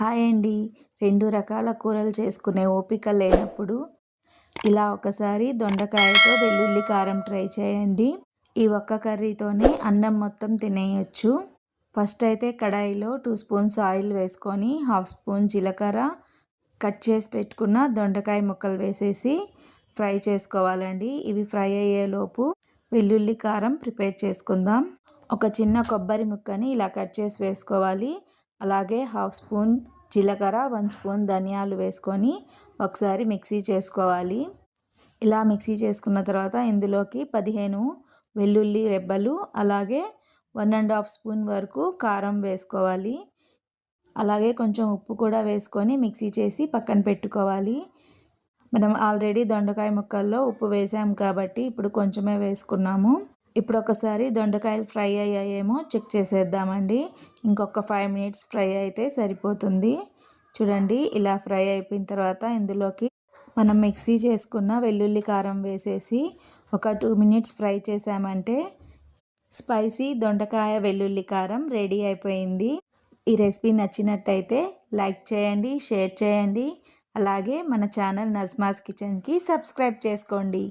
Hi అండి. రెండు రకాల కూరలు చేసుకునే ఓపిక లేనప్పుడు ఇలా ఒకసారి దొండకాయతో వెల్లుల్లి కారం ట్రై చేయండి. ఈ ఒక్క కర్రీతోనే అన్నం మొత్తం తినేయచ్చు. ఫస్ట్ అయితే కడాయిలో టూ స్పూన్స్ ఆయిల్ వేసుకొని హాఫ్ స్పూన్ జీలకర్ర కట్ చేసి పెట్టుకున్న దొండకాయ ముక్కలు వేసేసి ఫ్రై చేసుకోవాలండి. ఇవి ఫ్రై అయ్యేలోపు వెల్లుల్లి కారం ప్రిపేర్ చేసుకుందాం. ఒక చిన్న కొబ్బరి ముక్కని ఇలా కట్ చేసి వేసుకోవాలి. అలాగే హాఫ్ స్పూన్ జీలకర్ర వన్ స్పూన్ ధనియాలు వేసుకొని ఒకసారి మిక్సీ చేసుకోవాలి. ఇలా మిక్సీ చేసుకున్న తర్వాత ఇందులోకి పదిహేను వెల్లుల్లి రెబ్బలు అలాగే వన్ అండ్ హాఫ్ స్పూన్ వరకు కారం వేసుకోవాలి. అలాగే కొంచెం ఉప్పు కూడా వేసుకొని మిక్సీ చేసి పక్కన పెట్టుకోవాలి. మనం ఆల్రెడీ దొండకాయ ముక్కల్లో ఉప్పు వేసాం కాబట్టి ఇప్పుడు కొంచెమే వేసుకున్నాము. ఇప్పుడు ఒకసారి దొండకాయలు ఫ్రై అయ్యాయేమో చెక్ చేసేద్దామండి. ఇంకొక ఫైవ్ మినిట్స్ ఫ్రై అయితే సరిపోతుంది. చూడండి ఇలా ఫ్రై అయిపోయిన తర్వాత ఇందులోకి మనం మిక్సీ చేసుకున్న వెల్లుల్లి కారం వేసేసి ఒక టూ మినిట్స్ ఫ్రై చేసామంటే స్పైసీ దొండకాయ వెల్లుల్లి కారం రెడీ అయిపోయింది. ఈ రెసిపీ నచ్చినట్టయితే లైక్ చేయండి షేర్ చేయండి. అలాగే మన ఛానల్ నజ్మాస్ కిచెన్కి సబ్స్క్రైబ్ చేసుకోండి.